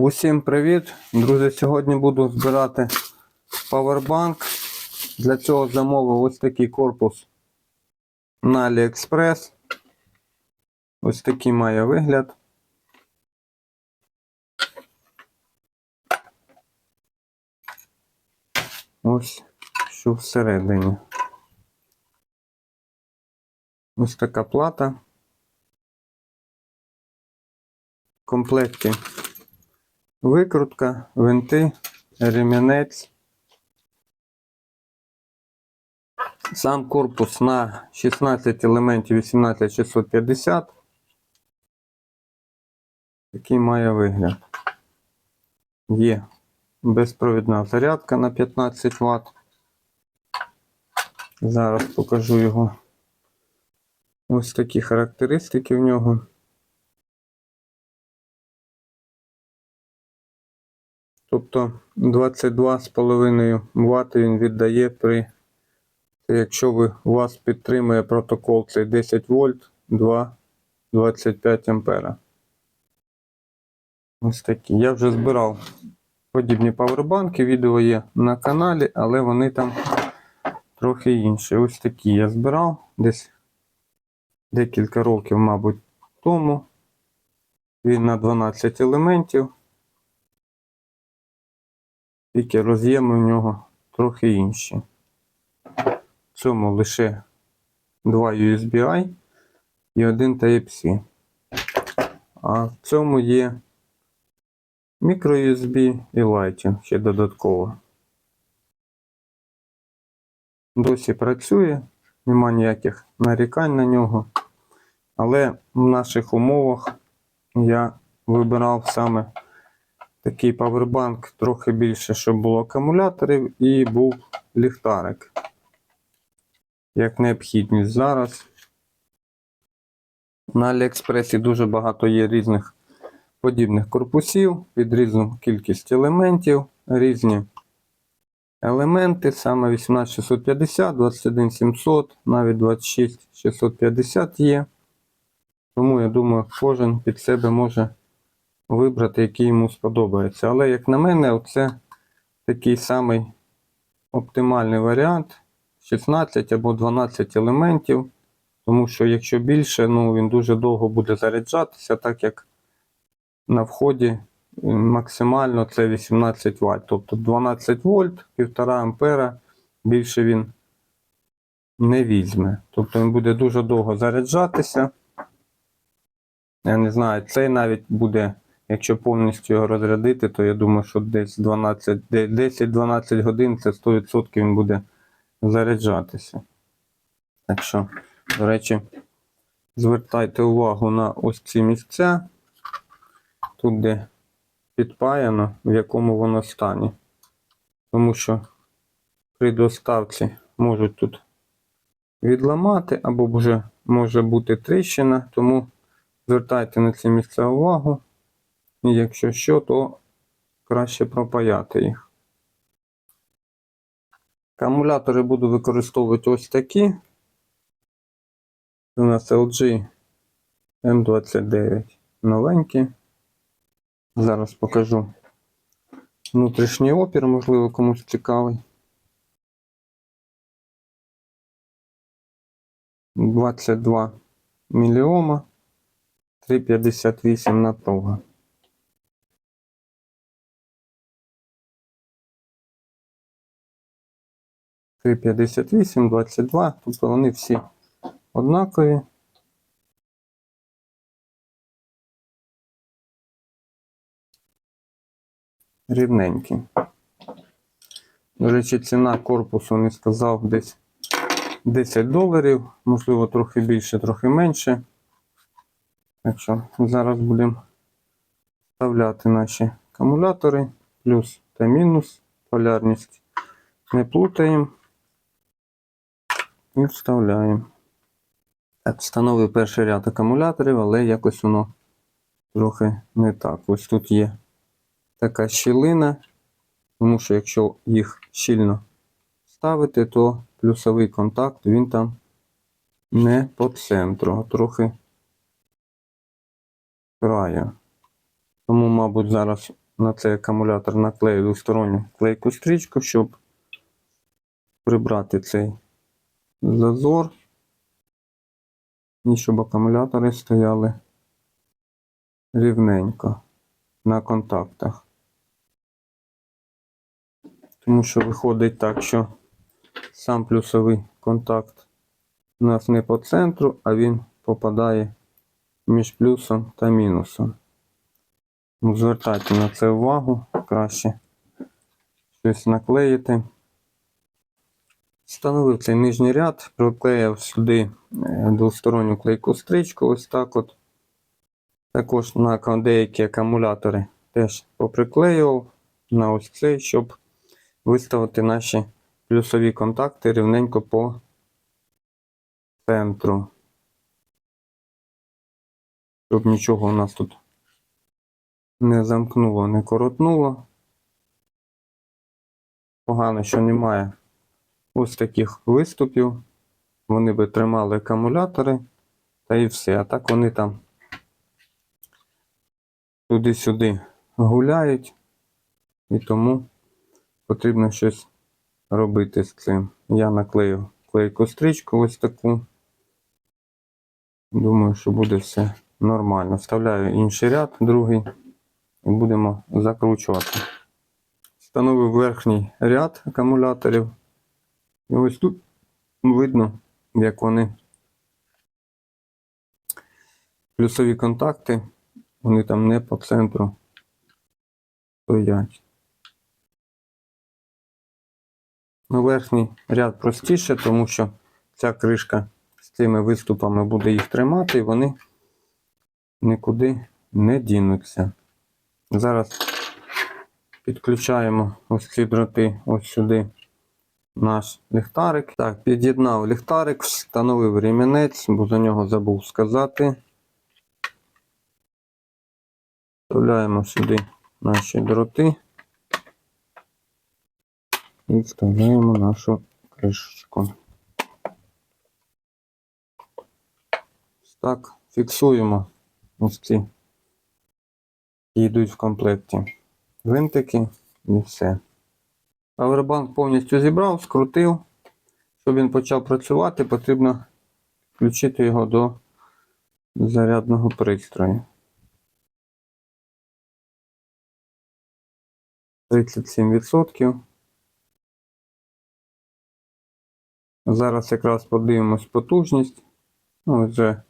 Усім привіт! Друзі, сьогодні буду збирати павербанк. Для цього замовив ось такий корпус на AliExpress. Ось такий має вигляд. Ось що всередині. Ось така плата. В комплекті викрутка, винти, ремінець. Сам корпус на 16 елементів 18650. Такий має вигляд. Є безпровідна зарядка на 15 Вт. Зараз покажу його. Ось такі характеристики в нього. Тобто 22,5 Вт він віддає при, якщо ви, вас підтримує протокол цей 10 вольт 2,25 ампера. Ось такі. Я вже збирав подібні павербанки, відео є на каналі, але вони там трохи інші. Ось такі я збирав десь декілька років, мабуть, тому. Він на 12 елементів. Тільки роз'єми в нього трохи інші. В цьому лише два USB-I і один Type-C. А в цьому є microUSB і Lighting ще додатково. Досі працює, нема ніяких нарікань на нього. Але в наших умовах я вибирав саме такий павербанк трохи більше, щоб було акумуляторів і був ліхтарик. Як необхідність зараз. На Аліекспресі дуже багато є різних подібних корпусів під різну кількість елементів, різні елементи, саме 18650, 21700, навіть 26650 є. Тому я думаю, кожен під себе може вибрати, який йому сподобається. Але, як на мене, це такий самий оптимальний варіант 16 або 12 елементів. Тому що якщо більше, ну він дуже довго буде заряджатися, так як на вході максимально це 18 Вт. Тобто 12 вольт, 1,5 ампера, більше він не візьме. Тобто він буде дуже довго заряджатися. Я не знаю, цей навіть буде, якщо повністю його розрядити, то я думаю, що десь 10-12 годин це 100% він буде заряджатися. Так що, до речі, звертайте увагу на ось ці місця, тут де підпаяно, в якому воно стані. Тому що при доставці можуть тут відламати, або вже може бути тріщина, тому звертайте на ці місця увагу. І якщо що, то краще пропаяти їх. Акумулятори буду використовувати ось такі. У нас LG M29 новенькі. Зараз покажу внутрішній опір, можливо, комусь цікавий. 22 міліома, 3,58 напруга. Три 58, 22, тобто вони всі однакові. Рівненькі. До речі, ціна корпусу не сказав десь 10 доларів, можливо, трохи більше, трохи менше. Так що зараз будемо вставляти наші акумулятори, плюс та мінус, полярність не плутаємо і вставляємо. Так, встановив перший ряд акумуляторів, але якось воно трохи не так. Ось тут є така щілина, тому що якщо їх щільно ставити, то плюсовий контакт він там не по центру, а трохи краю. Тому, мабуть, зараз на цей акумулятор наклею двосторонню клейку стрічку, щоб прибрати цей зазор. І щоб акумулятори стояли рівненько на контактах. Тому що виходить так, що сам плюсовий контакт у нас не по центру, а він попадає між плюсом та мінусом. Ну, Звертайте на це увагу, краще щось наклеїти. Встановив цей нижній ряд, приклеїв сюди е, двосторонню клейку стрічку, ось так от. Також на деякі акумулятори теж поприклеював на ось цей, щоб виставити наші плюсові контакти рівненько по центру. Щоб нічого у нас тут не замкнуло, не коротнуло. Погано, що немає ось таких виступів. Вони би тримали акумулятори та і все. А так вони там туди-сюди гуляють, і тому потрібно щось робити з цим. Я наклею клейку стрічку ось таку. Думаю, що буде все нормально. Вставляю інший ряд, другий, і будемо закручувати. Встановив верхній ряд акумуляторів. І ось тут видно, як вони плюсові контакти, вони там не по центру стоять. Ну, верхній ряд простіше, тому що ця кришка з цими виступами буде їх тримати, і вони нікуди не дінуться. Зараз підключаємо ось ці дроти ось сюди наш ліхтарик. Так, під'єднав ліхтарик, встановив ремінець, бо за нього забув сказати. Вставляємо сюди наші дроти і вставляємо нашу кришечку. Так, фіксуємо ось ці, які йдуть в комплекті. Гвинтики і все. Powerbank повністю зібрав, скрутив. Щоб він почав працювати, потрібно включити його до зарядного пристрою. 37%. Зараз якраз подивимось потужність. Ну, вже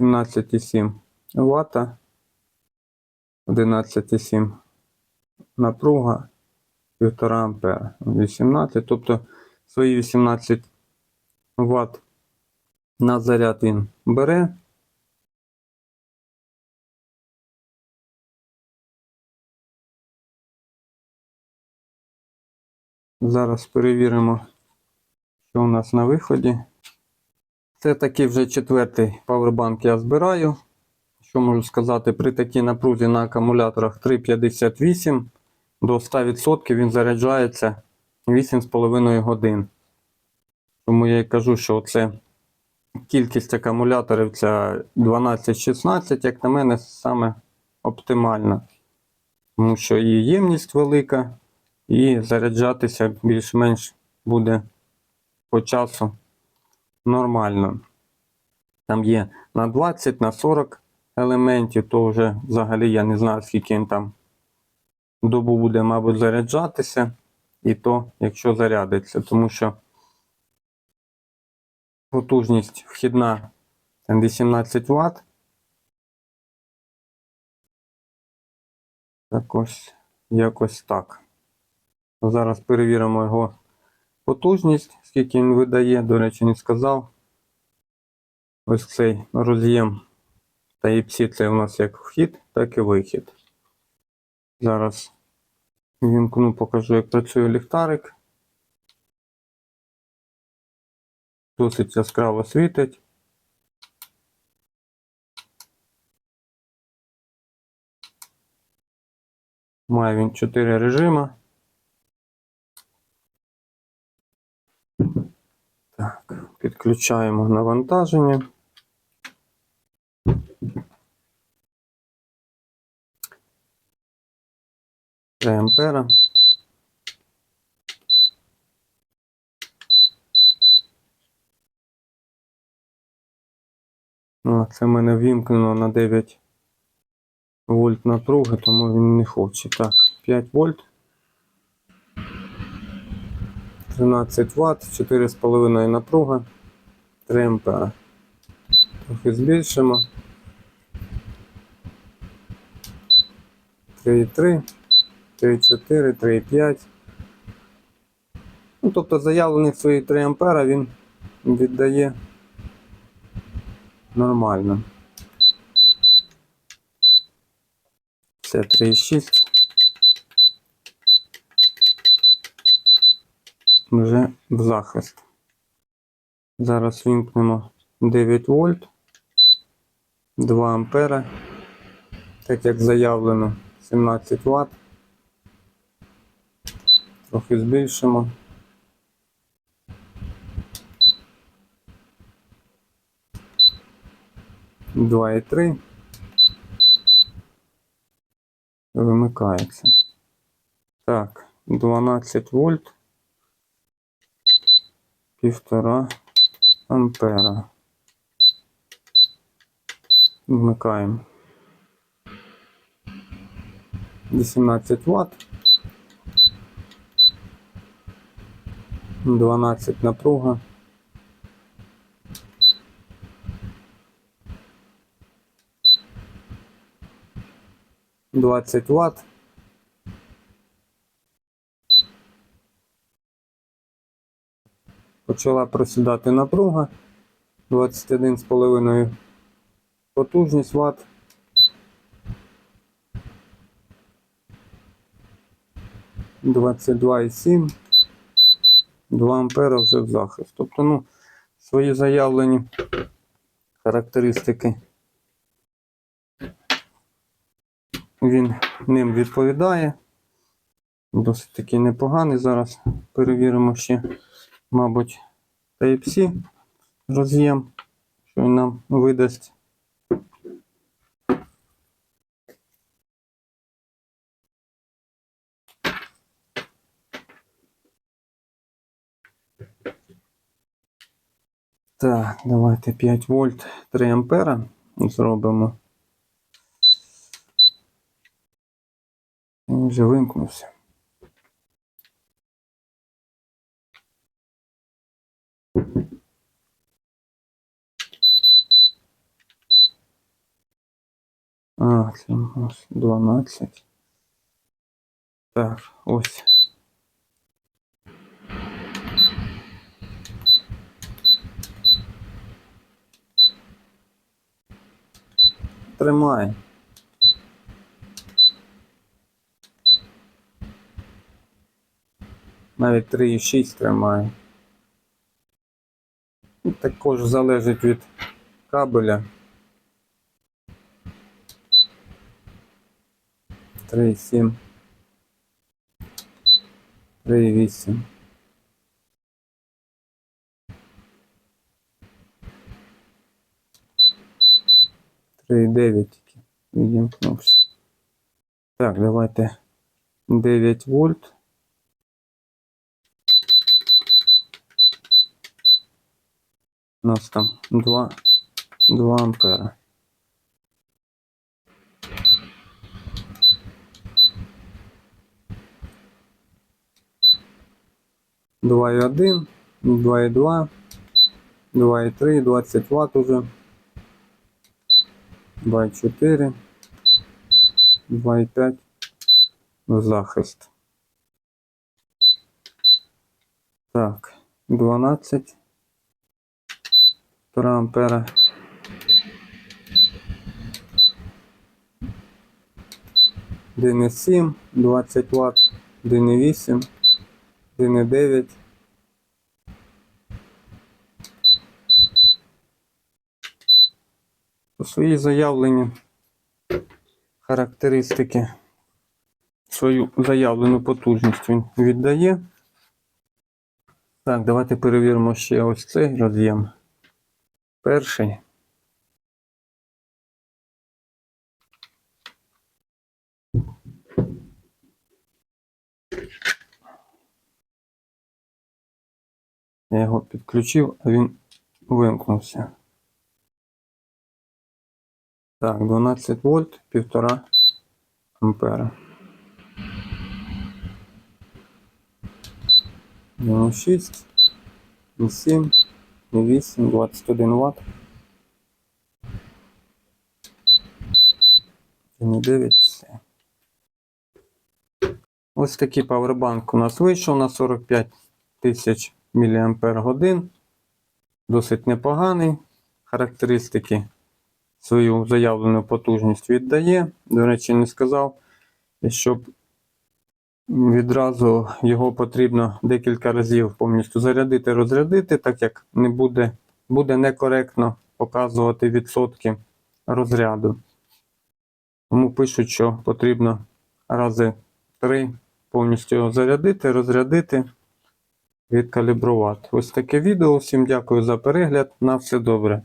17,7 Вт. 11,7 напруга. 1,5 ампера. 18. Тобто свої 18 Вт на заряд він бере. Зараз перевіримо, що у нас на виході. Це такий вже четвертий павербанк я збираю. Що можу сказати, при такій напрузі на акумуляторах 3,58 до 100% він заряджається 8,5 годин. Тому я і кажу, що це кількість акумуляторів ця 12-16, як на мене, саме оптимальна. Тому що і ємність велика, і заряджатися більш-менш буде по часу нормально. Там є на 20, на 40 елементів, то вже взагалі я не знаю, скільки він там добу буде, мабуть, заряджатися. І то, якщо зарядиться, тому що потужність вхідна 18 Вт. Так ось якось так. Зараз перевіримо його потужність, скільки він видає. До речі, не сказав. Ось цей роз'єм Type-C це у нас як вхід, так і вихід. Зараз вімкну, покажу, як працює ліхтарик. Досить яскраво світить. Має він 4 режима. Так, підключаємо навантаження. 3 ампера. Ну, це в мене вімкнено на 9 вольт напруги, тому він не хоче. Так, 5 вольт. 13 Вт, 4,5 напруга, 3 ампера. Трохи збільшимо. 3,3, 3,4, 3,5. Ну, тобто заявлений свої 3 ампера він віддає нормально. Це 3,6. Вже в захист. Зараз вімкнемо 9 вольт, 2 ампера, так як заявлено 17 Вт. Трохи збільшимо. Два і три. Вимикається. Так, 12 вольт. Півтора ампера. Вмикаємо. 18 Вт. 12 напруга. Двадцять Вт. Почала просідати напруга. 21,5 потужність Вт. Двадцять два і сім. 2 ампера вже в захист. Тобто, ну, свої заявлені характеристики він ним відповідає. Досить таки непоганий. Зараз перевіримо ще, мабуть, Type-C роз'єм, що він нам видасть. Так, давайте 5 вольт 3 ампера зробимо. Він вже вимкнувся. А, це у нас 12. Так, ось. Тримай. Навіть 3,6 тримає. Ну, Також залежить від кабеля. 3,7. 3,8. Три і дев'ять тільки відімкнувся. Так, давайте 9 вольт. У нас там 2, 2 ампера. Два і один, два і два, два і три, 20 Вт уже. 2,4, 2,5 в захист. Так, 12 1,5 ампера. Один і 7, 20 Вт, 1,8, Свої заявлені характеристики, свою заявлену потужність він віддає. Так, давайте перевіримо ще ось цей роз'єм. Перший. Я його підключив, а він вимкнувся. Так, 12 вольт, 1,5 ампера. Ну, 6, 7, 8, 21 Вт. 9, все. Ось такий павербанк у нас вийшов на 45 тисяч мАч. Досить непоганий. Характеристики свою заявлену потужність віддає. До речі, не сказав, щоб відразу його потрібно декілька разів повністю зарядити, розрядити, так як не буде, буде некоректно показувати відсотки розряду. Тому пишуть, що потрібно рази три повністю його зарядити, розрядити, відкалібрувати. Ось таке відео. Всім дякую за перегляд. На все добре.